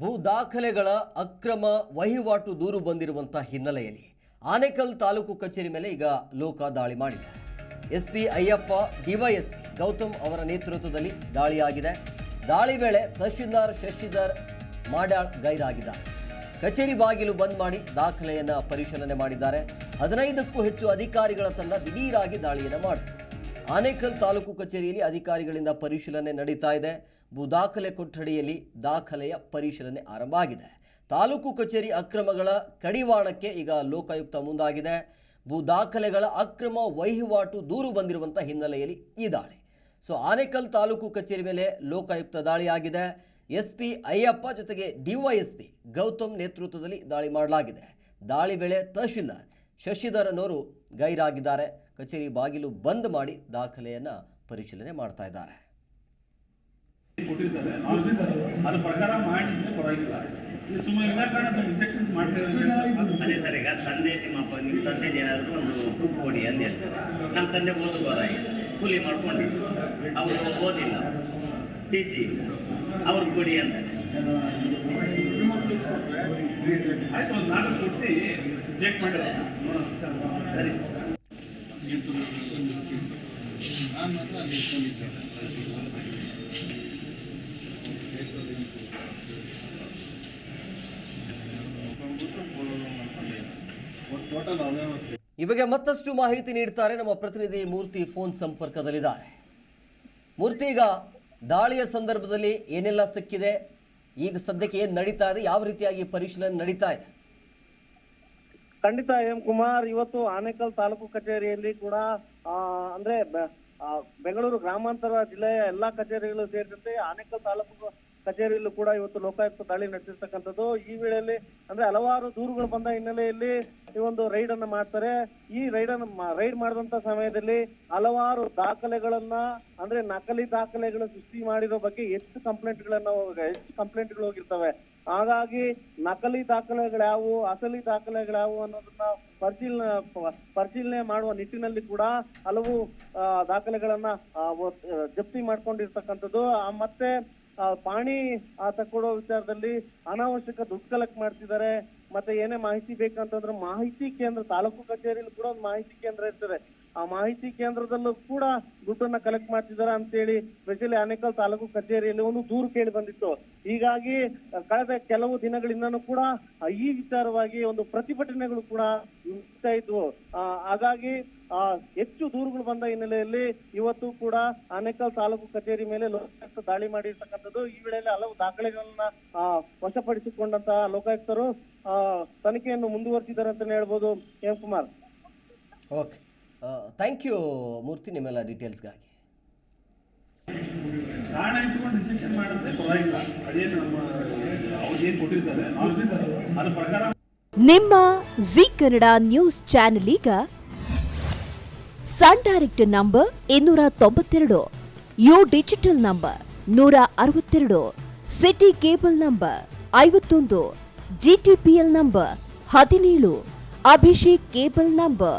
ಭೂ ದಾಖಲೆಗಳ ಅಕ್ರಮ ವಹಿವಾಟು ದೂರು ಬಂದಿರುವಂಥ ಹಿನ್ನೆಲೆಯಲ್ಲಿ ಆನೇಕಲ್ ತಾಲೂಕು ಕಚೇರಿ ಮೇಲೆ ಈಗ ಲೋಕ ದಾಳಿ ಮಾಡಿದೆ. ಎಸ್ಪಿ ಅಯ್ಯಪ್ಪ, ಡಿವೈಎಸ್ಪಿ ಗೌತಮ್ ಅವರ ನೇತೃತ್ವದಲ್ಲಿ ದಾಳಿಯಾಗಿದೆ. ದಾಳಿ ವೇಳೆ ತಹಶೀಲ್ದಾರ್ ಶಶಿಧರ್ ಮಾಡಾಳ್ ಗೈರಾಗಿದ್ದಾರೆ. ಕಚೇರಿ ಬಾಗಿಲು ಬಂದ್ ಮಾಡಿ ದಾಖಲೆಯನ್ನು ಪರಿಶೀಲನೆ ಮಾಡಿದ್ದಾರೆ. ಹದಿನೈದಕ್ಕೂ ಹೆಚ್ಚು ಅಧಿಕಾರಿಗಳ ತಂಡ ದಿಢೀರಾಗಿ ದಾಳಿಯನ್ನು ಮಾಡಿತು ಆನೇಕಲ್ ತಾಲೂಕು ಕಚೇರಿಯಲ್ಲಿ ಅಧಿಕಾರಿಗಳಿಂದ ಪರಿಶೀಲನೆ ನಡೀತಾ ಇದೆ. ಭೂ ದಾಖಲೆ ಕೊಠಡಿಯಲ್ಲಿ ದಾಖಲೆಯ ಪರಿಶೀಲನೆ ಆರಂಭ ಆಗಿದೆ. ತಾಲೂಕು ಕಚೇರಿ ಅಕ್ರಮಗಳ ಕಡಿವಾಣಕ್ಕೆ ಈಗ ಲೋಕಾಯುಕ್ತ ಮುಂದಾಗಿದೆ. ಭೂ ದಾಖಲೆಗಳ ಅಕ್ರಮ ವಹಿವಾಟು ದೂರು ಬಂದಿರುವಂಥ ಹಿನ್ನೆಲೆಯಲ್ಲಿ ಈ ದಾಳಿ. ಸೊ, ಆನೇಕಲ್ ತಾಲೂಕು ಕಚೇರಿ ಮೇಲೆ ಲೋಕಾಯುಕ್ತ ದಾಳಿಯಾಗಿದೆ. ಎಸ್ ಪಿ ಅಯ್ಯಪ್ಪ ಜೊತೆಗೆ ಡಿವೈಎಸ್ಪಿ ಗೌತಮ್ ನೇತೃತ್ವದಲ್ಲಿ ದಾಳಿ ಮಾಡಲಾಗಿದೆ. ದಾಳಿ ವೇಳೆ ತಹಶೀಲ್ದಾರ್ ಶಶಿಧರ್ ಅನ್ನೋರು ಗೈರಾಗಿದ್ದಾರೆ. ಕಚೇರಿ ಬಾಗಿಲು ಬಂದ್ ಮಾಡಿ ದಾಖಲೆಯನ್ನು ಪರಿಶೀಲನೆ ಮಾಡ್ತಾ ಇದ್ದಾರೆ. ಅದೇ ಸರ್ ಈಗ ತಂದೆ ನಿಮ್ಮ ನಿಮ್ಮ ತಂದೆ ಏನಾದರೂ ಒಂದು ಪ್ರೂಫ್ ಕೊಡಿ ಅಂತ ಹೇಳ್ತಾರೆ. ನಮ್ಮ ತಂದೆ ಓದಬಹುದಾಗಿದೆ ಕೂಲಿ ಮಾಡ್ಕೊಂಡಿದ್ರು. ಅವರು ಓದಿಲ್ಲ. T C. ಅವ್ರಿಗೆ ಕೊಡಿ ಅಂತ. ಆಯ್ತು ಒಂದು ನಾಲ್ಕು ಕೊಡಿಸಿ ಚೆಕ್ ಮಾಡಿರೋ ನೋಡೋಣ ಸರಿ. ಈ ಬಗ್ಗೆ ಮತ್ತಷ್ಟು ಮಾಹಿತಿ ನೀಡ್ತಾರೆ ನಮ್ಮ ಪ್ರತಿನಿಧಿ ಮೂರ್ತಿ ಫೋನ್ ಸಂಪರ್ಕದಲ್ಲಿದ್ದಾರೆ. ಮೂರ್ತಿ ಈಗ ದಾಳಿಯ ಸಂದರ್ಭದಲ್ಲಿ ಏನೆಲ್ಲ ಸಿಕ್ಕಿದೆ? ಈಗ ಸದ್ಯಕ್ಕೆ ಏನು ನಡೀತಾ ಇದೆ? ಯಾವ ರೀತಿಯಾಗಿ ಪರಿಶೀಲನೆ ನಡೀತಾ ಇದೆ? ಖಂಡಿತ, ಎಂ. ಕುಮಾರ್, ಇವತ್ತು ಆನೇಕಲ್ ತಾಲೂಕು ಕಚೇರಿಯಲ್ಲಿ ಕೂಡ ಅಂದ್ರೆ ಬೆಂಗಳೂರು ಗ್ರಾಮಾಂತರ ಜಿಲ್ಲೆಯ ಎಲ್ಲಾ ಕಚೇರಿಗಳು ಸೇರಿದಂತೆ ಆನೇಕಲ್ ತಾಲೂಕು ಕಚೇರಿಯಲ್ಲೂ ಕೂಡ ಇವತ್ತು ಲೋಕಾಯುಕ್ತ ದಾಳಿ ನಡೆಸಿರ್ತಕ್ಕಂಥದ್ದು. ಈ ವೇಳೆಯಲ್ಲಿ ಅಂದ್ರೆ ಹಲವಾರು ದೂರುಗಳು ಬಂದ ಹಿನ್ನೆಲೆಯಲ್ಲಿ ಈ ಒಂದು ರೈಡ್ ಅನ್ನ ಮಾಡ್ತಾರೆ. ಈ ರೈಡ್ ಅನ್ನ ರೈಡ್ ಮಾಡಿದಂತ ಸಮಯದಲ್ಲಿ ಹಲವಾರು ದಾಖಲೆಗಳನ್ನ ಅಂದ್ರೆ ನಕಲಿ ದಾಖಲೆಗಳು ಸೃಷ್ಟಿ ಮಾಡಿರೋ ಬಗ್ಗೆ ಎಷ್ಟು ಕಂಪ್ಲೇಂಟ್ಗಳನ್ನ ಎಷ್ಟು ಕಂಪ್ಲೇಂಟ್ಗಳು ಹೋಗಿರ್ತವೆ. ಹಾಗಾಗಿ ನಕಲಿ ದಾಖಲೆಗಳ್ಯಾವು ಅಸಲಿ ದಾಖಲೆಗಳ್ಯಾವು ಅನ್ನೋದನ್ನ ಪರಿಶೀಲನೆ ಪರಿಶೀಲನೆ ಮಾಡುವ ನಿಟ್ಟಿನಲ್ಲಿ ಕೂಡ ಹಲವು ದಾಖಲೆಗಳನ್ನ ಜಪ್ತಿ ಮಾಡ್ಕೊಂಡಿರ್ತಕ್ಕಂಥದ್ದು. ಮತ್ತೆ ಪಾಣಿ ಆತ ಕೊಡೋ ವಿಚಾರದಲ್ಲಿ ಅನಾವಶ್ಯಕ ದುಡ್ಡು ಕಲೆಕ್ಟ್ ಮಾಡ್ತಿದ್ದಾರೆ. ಮತ್ತೆ ಏನೇ ಮಾಹಿತಿ ಬೇಕಂತಂದ್ರೆ ಮಾಹಿತಿ ಕೇಂದ್ರ ತಾಲೂಕು ಕಚೇರಿಯಲ್ಲಿ ಕೂಡ ಒಂದು ಮಾಹಿತಿ ಕೇಂದ್ರ ಇರ್ತದೆ. ಆ ಮಾಹಿತಿ ಕೇಂದ್ರದಲ್ಲೂ ಕೂಡ ದುಡ್ಡನ್ನ ಕಲೆಕ್ಟ್ ಮಾಡ್ತಿದ್ದಾರೆ ಅಂತೇಳಿ ಸ್ಪೆಷಲಿ ಆನೇಕಲ್ ತಾಲೂಕು ಕಚೇರಿಯಲ್ಲಿ ಒಂದು ದೂರು ಕೇಳಿ ಬಂದಿತ್ತು. ಹೀಗಾಗಿ ಕಳೆದ ಕೆಲವು ದಿನಗಳಿಂದನೂ ಕೂಡ ಈ ವಿಚಾರವಾಗಿ ಒಂದು ಪ್ರತಿಭಟನೆಗಳು ಕೂಡ ನಡೀತಾ ಇದ್ವು. ಹಾಗಾಗಿ ಆ, ಹೆಚ್ಚು ದೂರುಗಳು ಬಂದ ಹಿನ್ನೆಲೆಯಲ್ಲಿ ಇವತ್ತು ಕೂಡ ಆನೇಕಲ್ ತಾಲೂಕು ಕಚೇರಿ ಮೇಲೆ ಲೋಕಾಯುಕ್ತ ದಾಳಿ ಮಾಡಿರ್ತಕ್ಕಂಥದ್ದು. ಈ ವೇಳೆಯಲ್ಲಿ ಹಲವು ದಾಖಲೆಗಳನ್ನ ವಶಪಡಿಸಿಕೊಂಡಂತಹ ಲೋಕಾಯುಕ್ತರು ತನಿಖೆಯನ್ನು ಮುಂದುವರಿಸಿದ್ದಾರೆ ಅಂತಾನೆ ಹೇಳ್ಬೋದು. Kumar. Okay. Thank you Murthy ನಿಮ್ಮೆಲ್ಲ ಡೀಟೇಲ್ಸ್ಗಾಗಿ ಕಾರಣ ಇಟ್ಕೊಂಡು ಮಾಡಿದ್ರೆ ಪರವಾಗಿಲ್ಲ. ಅದೇನು ನಮ್ಮ ಅವ್ರು ಏನು ಕೊಟ್ಟಿರ್ತಾರೆ? ಅದ್ರ ಪ್ರಕಾರ ನಿಮ್ಮ ಜಿ ಕನ್ನಡ ನ್ಯೂಸ್ ಚಾನೆಲ್ ಈಗ ಸನ್ ಡೈರೆಕ್ಟ್ ನಂಬರ್ ಇನ್ನೂರ ತೊಂಬತ್ತೆರಡು ಯು ಡಿಜಿಟಲ್ ನಂಬರ್ ನೂರ ಅರವತ್ತೆರಡು ಸಿಟಿ ಕೇಬಲ್ ನಂಬರ್ ಐವತ್ತೊಂದು ಜಿಟಿಪಿಎಲ್ ನಂಬರ್ ಹದಿನೇಳು ಅಭಿಷೇಕ್ ಕೇಬಲ್ ನಂಬರ್